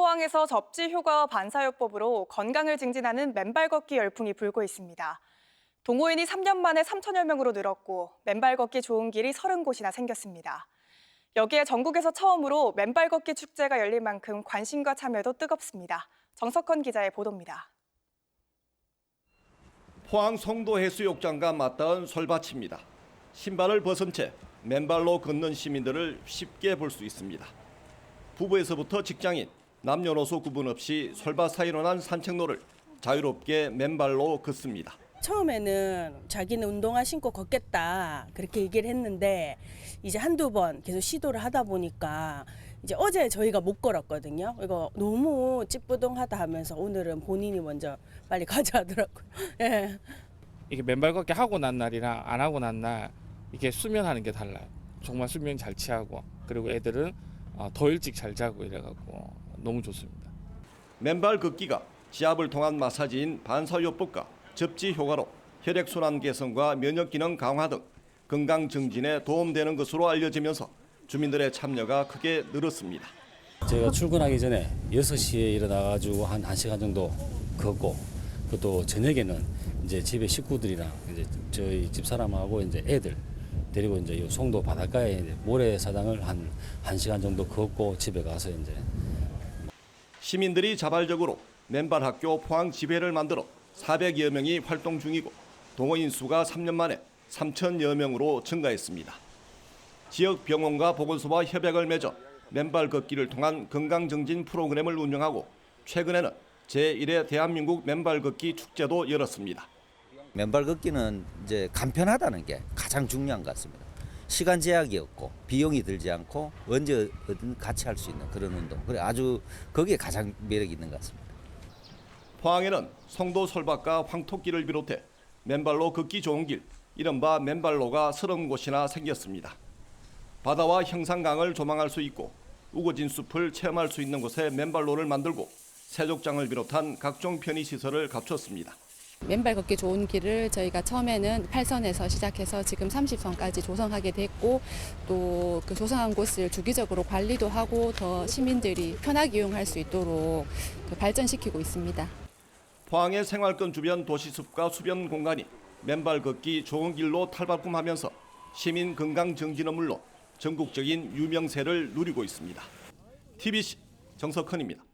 포항에서 접지 효과와 반사요법으로 건강을 증진하는 맨발 걷기 열풍이 불고 있습니다. 동호인이 3년 만에 3천여 명으로 늘었고 맨발 걷기 좋은 길이 30곳이나 생겼습니다. 여기에 전국에서 처음으로 맨발 걷기 축제가 열릴 만큼 관심과 참여도 뜨겁습니다. 정석헌 기자의 보도입니다. 포항 송도 해수욕장과 맞닿은 솔밭입니다. 신발을 벗은 채 맨발로 걷는 시민들을 쉽게 볼 수 있습니다. 부부에서부터 직장인, 남녀노소 구분 없이 솔밭 사이로 난 산책로를 자유롭게 맨발로 걷습니다. 처음에는 자기는 운동화 신고 걷겠다 그렇게 얘기를 했는데 이제 한두 번 계속 시도를 하다 보니까 이제 어제 저희가 못 걸었거든요. 이거 너무 찌뿌둥하다 하면서 오늘은 본인이 먼저 빨리 가자 하더라고요. 예. 이게 맨발 걷기 하고 난 날이랑 안 하고 난 날 이게 수면하는 게 달라요. 정말 수면 잘 취하고 그리고 애들은 어, 더 일찍 잘 자고 이래갖고 너무 좋습니다. 맨발 걷기가 지압을 통한 마사지인 반사요법과 접지 효과로 혈액순환 개선과 면역 기능 강화 등 건강 증진에 도움되는 것으로 알려지면서 주민들의 참여가 크게 늘었습니다. 제가 출근하기 전에 6시에 일어나가지고 한 1시간 정도 걷고 그것도 저녁에는 이제 집에 식구들이랑 이제 저희 집사람하고 이제 애들 데리고 이제 이 송도 바닷가에 모래사장을 한 1시간 정도 걷고 집에 가서 이제 시민들이 자발적으로 맨발 학교 포항 지회를 만들어 400여 명이 활동 중이고 동호인 수가 3년 만에 3천여 명으로 증가했습니다. 지역 병원과 보건소와 협약을 맺어 맨발 걷기를 통한 건강 증진 프로그램을 운영하고 최근에는 제1회 대한민국 맨발 걷기 축제도 열었습니다. 맨발 걷기는 이제 간편하다는 게 가장 중요한 것 같습니다. 시간 제약이 없고 비용이 들지 않고 언제든 같이 할 수 있는 그런 운동. 그래 아주 거기에 가장 매력이 있는 것 같습니다. 포항에는 송도 솔밭과 황토길을 비롯해 맨발로 걷기 좋은 길, 이른바 맨발로가 30곳이나 생겼습니다. 바다와 형산강을 조망할 수 있고 우거진 숲을 체험할 수 있는 곳에 맨발로를 만들고 세족장을 비롯한 각종 편의 시설을 갖췄습니다. 맨발 걷기 좋은 길을 저희가 처음에는 8선에서 시작해서 지금 30선까지 조성하게 됐고 또 그 조성한 곳을 주기적으로 관리도 하고 더 시민들이 편하게 이용할 수 있도록 그 발전시키고 있습니다. 포항의 생활권 주변 도시숲과 수변 공간이 맨발 걷기 좋은 길로 탈바꿈하면서 시민 건강 증진은 물론 전국적인 유명세를 누리고 있습니다. TBC 정석헌입니다.